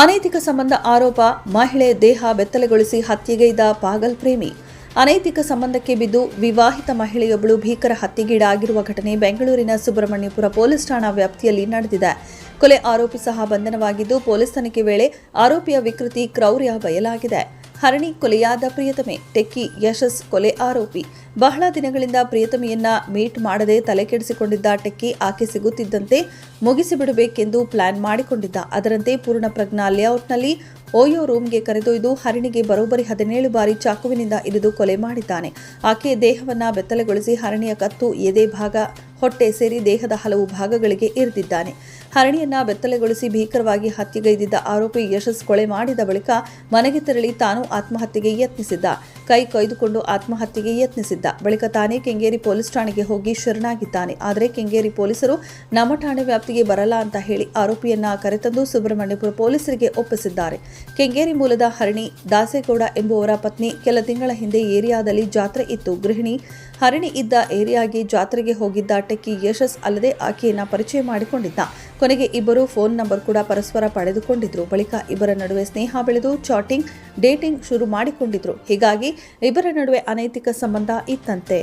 ಅನೈತಿಕ ಸಂಬಂಧ ಆರೋಪ, ಮಹಿಳೆ ದೇಹ ಬೆತ್ತಲೆಗೊಳಿಸಿ ಹತ್ಯೆಗೈದ ಪಾಗಲ್ ಪ್ರೇಮಿ. ಅನೈತಿಕ ಸಂಬಂಧಕ್ಕೆ ಬಿದ್ದು ವಿವಾಹಿತ ಮಹಿಳೆಯೊಬ್ಬಳು ಭೀಕರ ಹತ್ಯೆಗೀಡಾಗಿರುವ ಘಟನೆ ಬೆಂಗಳೂರಿನ ಸುಬ್ರಹ್ಮಣ್ಯಪುರ ಪೊಲೀಸ್ ಠಾಣಾ ವ್ಯಾಪ್ತಿಯಲ್ಲಿ ನಡೆದಿದೆ. ಕೊಲೆ ಆರೋಪಿ ಸಹ ಬಂಧನವಾಗಿದ್ದು ಪೊಲೀಸ್ ತನಿಖೆ ವೇಳೆ ಆರೋಪಿಯ ವಿಕೃತಿ ಕ್ರೌರ್ಯ ಬಯಲಾಗಿದೆ. ಹರಣಿ ಕೊಲೆಯಾದ ಪ್ರಿಯತಮೆ, ಟೆಕ್ಕಿ ಯಶಸ್ ಕೊಲೆ ಆರೋಪಿ. ಬಹಳ ದಿನಗಳಿಂದ ಪ್ರಿಯತಮೆಯನ್ನ ಮೀಟ್ ಮಾಡದೆ ತಲೆಕೆಡಿಸಿಕೊಂಡಿದ್ದ ಟೆಕ್ಕಿ ಆಕೆ ಸಿಗುತ್ತಿದ್ದಂತೆ ಮುಗಿಸಿಬಿಡಬೇಕೆಂದು ಪ್ಲಾನ್ ಮಾಡಿಕೊಂಡಿದ್ದ. ಅದರಂತೆ ಪೂರ್ಣ ಪ್ರಜ್ಞಾ ಲೇಔಟ್ನಲ್ಲಿ ಓಯೋ ರೂಮ್ಗೆ ಕರೆದೊಯ್ದು ಹರಣಿಗೆ ಬರೋಬ್ಬರಿ ಹದಿನೇಳು ಬಾರಿ ಚಾಕುವಿನಿಂದ ಇರಿದು ಕೊಲೆ ಮಾಡಿದ್ದಾನೆ. ಆಕೆಯ ದೇಹವನ್ನ ಬೆತ್ತಲೆಗೊಳಿಸಿ ಹರಣಿಯ ಕತ್ತು ಎದೆ ಭಾಗ, ಹೊಟ್ಟೆ ಸೇರಿ ದೇಹದ ಹಲವು ಭಾಗಗಳಿಗೆ ಇರಿದಿದ್ದಾನೆ. ಹರಣಿಯನ್ನ ಬೆತ್ತಲೆಗೊಳಿಸಿ ಭೀಕರವಾಗಿ ಹತ್ಯೆಗೈದಿದ್ದ ಆರೋಪಿ ಯಶಸ್ ಕೊಳೆ ಮಾಡಿದ ಬಳಿಕ ಮನೆಗೆ ತೆರಳಿ ತಾನು ಆತ್ಮಹತ್ಯೆಗೆ ಯತ್ನಿಸಿದ್ದ. ಕೈ ಕೊಯ್ದುಕೊಂಡು ಆತ್ಮಹತ್ಯೆಗೆ ಯತ್ನಿಸಿದ್ದ. ಬಳಿಕ ತಾನೇ ಕೆಂಗೇರಿ ಪೊಲೀಸ್ ಠಾಣೆಗೆ ಹೋಗಿ ಶರಣಾಗಿದ್ದಾನೆ. ಆದರೆ ಕೆಂಗೇರಿ ಪೊಲೀಸರು ನಮ್ಮ ಠಾಣೆ ವ್ಯಾಪ್ತಿಗೆ ಬರಲ್ಲ ಅಂತ ಹೇಳಿ ಆರೋಪಿಯನ್ನ ಕರೆತಂದು ಸುಬ್ರಹ್ಮಣ್ಯಪುರ ಪೊಲೀಸರಿಗೆ ಒಪ್ಪಿಸಿದ್ದಾರೆ. ಕೆಂಗೇರಿ ಮೂಲದ ಹರಣಿ ದಾಸೇಗೌಡ ಎಂಬುವರ ಪತ್ನಿ ಕೆಲ ತಿಂಗಳ ಹಿಂದೆ ಏರಿಯಾದಲ್ಲಿ ಜಾತ್ರೆ ಇತ್ತು. ಗೃಹಿಣಿ ಹರಣಿ ಇದ್ದ ಏರಿಯಾಗೆ ಜಾತ್ರೆಗೆ ಹೋಗಿದ್ದ ಟೆಕ್ಕಿ ಯಶಸ್ ಅಲ್ಲದೆ ಆಕೆಯನ್ನ ಪರಿಚಯ ಮಾಡಿಕೊಂಡಿದ್ದ. ಕೊನೆಗೆ ಇಬ್ಬರು ಫೋನ್ ನಂಬರ್ ಕೂಡ ಪರಸ್ಪರ ಪಡೆದುಕೊಂಡಿದ್ರು. ಬಳಿಕ ಇಬ್ಬರ ನಡುವೆ ಸ್ನೇಹ ಬೆಳೆದು ಚಾಟಿಂಗ್, ಡೇಟಿಂಗ್ ಶುರು ಮಾಡಿಕೊಂಡಿದ್ರು. ಹೀಗಾಗಿ ಇಬ್ಬರ ನಡುವೆ ಅನೈತಿಕ ಸಂಬಂಧ ಇತ್ತಂತೆ.